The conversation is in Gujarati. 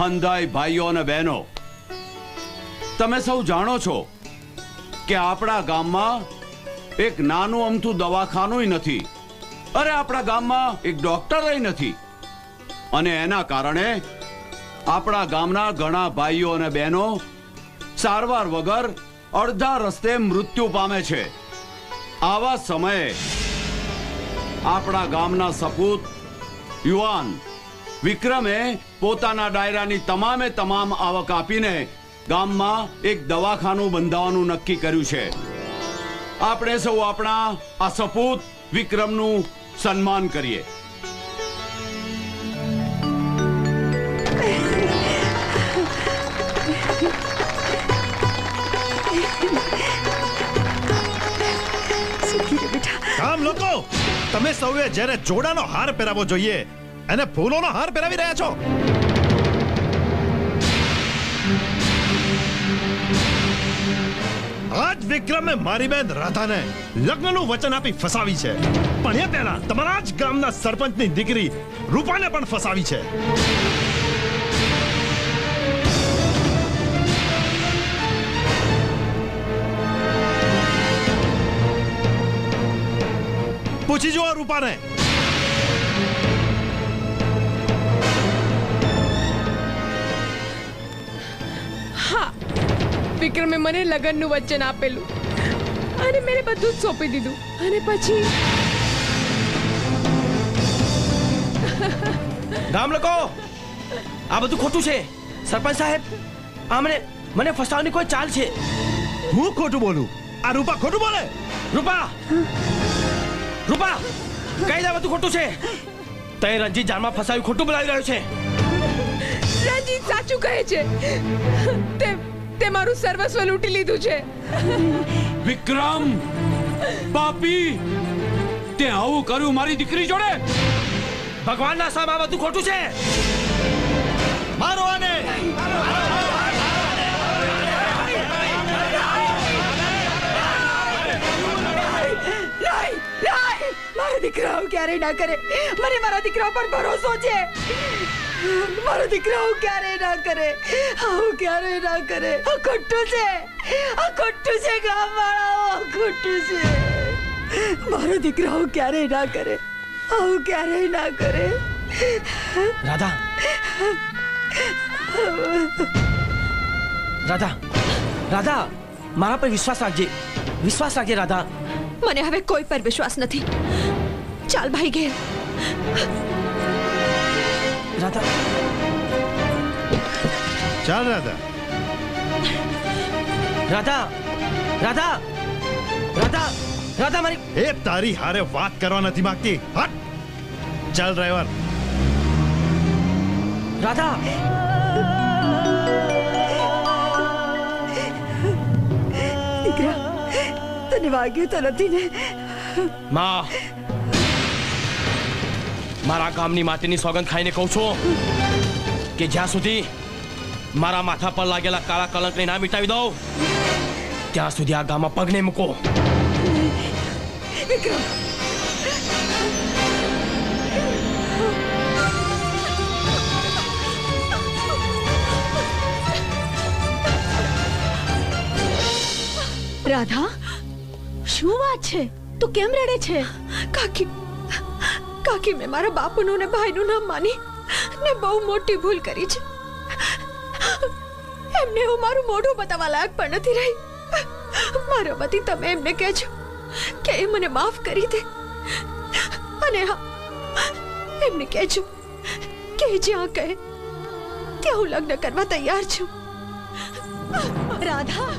હંધાઈ ભાઈઓ અને બહેનો. તમે સૌ જાણો છો કે આપણા ગામમાં એક નાનું અમથું દવાખાનું નથી. અરે, આપણા ગામમાં એક ડોક્ટર નથી. અને એના કારણે આપણા ગામના ઘણા ભાઈઓ અને બહેનો સારવાર વગર અડધા રસ્તે મૃત્યુ પામે છે. આવા સમયે આપણા ગામના સપૂત યુવાન વિક્રમે પોતાના ડાયરાની તમામે તમામ આવક આપીને ગામમાં એક દવાખાનું બંધાવવાનું નક્કી કર્યું છે. આપણે સૌ આપણા આ સપૂત વિક્રમનું સન્માન કરીએ. તમે સૌએ જ્યારે જોડાનો હાર પહેરાવો જોઈએ અને ફૂલોનો હાર પહેરાવી રહ્યા છો. આજ વિક્રમે મારી બેન રાધાને લગ્નનું વચન આપી ફસાવી છે. પણ એ પહેલા તમારા જ ગામના સરપંચની દીકરી રૂપાને પણ ફસાવી છે. પૂછી જુઓ રૂપાને. વિક્રમે મને લગ્નનું વચન આપેલું. અને મેં બધું જ સોંપી દીધું. અને પછી ગામ લોકો આ બધું ખોટું છે. સરપંચ સાહેબ આ મને મને ફસાવવાની કોઈ ચાલ છે. હું ખોટું બોલું? આ રૂપા ખોટું બોલે? રૂપા! રૂપા! કઈ દે બધું ખોટું છે? તે રંજીત જાનમાં ફસાવી ખોટું બોલાવી રહ્યો છે. રણજીત સાચું કહે છે. તે મારું સર્વસ્વ લૂંટી લીધું છે. વિક્રમ પાપી તે આવું કર્યું મારી દીકરી જોડે? ભગવાનના સામે આ બધું ખોટું છે? મારો આને આવું ક્યારેય ના કરે. મને મારા દીકરા પર ભરોસો છે. મારો દીકરો આવું ક્યારેય ના કરે. આવું ક્યારેય ના કરે. આ ખોટું છે. આ ખોટું છે ગામવાળાઓ. આ ખોટું છે. મારો દીકરો આવું ક્યારેય ના કરે. આવું ક્યારેય ના કરે. રાધા. રાધા. રાધા મારા પર વિશ્વાસ રાખજે. વિશ્વાસ રાખજે રાધા. મને હવે કોઈ પર વિશ્વાસ નથી. ચાલ ભાઈ ઘેર. રાધા. ચાલ રાધા. રાધા રાધા રાધા રાધા મારી એ તારી હારે વાત કરવા નથી માંગતી. હટ. ચાલ ડ્રાઈવર. રાધા. દીકરા તને વાગ્યું તો નથી ને? માં મારા ગામની માટીની સોગંદ ખાઈને કહું છું કે જ્યાં સુધી મારા માથા પર લાગેલા કાળા કલંકને ના મિટાવી દઉં ત્યાં સુધી આ ગામમાં પગને મૂકો. વિક્રમ રાધા શું વાત છે? તું કેમ રડે છે? કાકી કાકી મેં મારા બાપુનું ને ભાઈનું નામ માની ને બહુ મોટી ભૂલ કરી છે. એમને હું મારું મોઢું બતાવવા લાયક પણ નથી રહી. મારા વતી તમે એમને કહેજો કે એ મને માફ કરી દે. અને હા, એમને કહેજો કે જ્યાં કહે, ત્યાં હું લગ્ન કરવા તૈયાર છું. રાધા!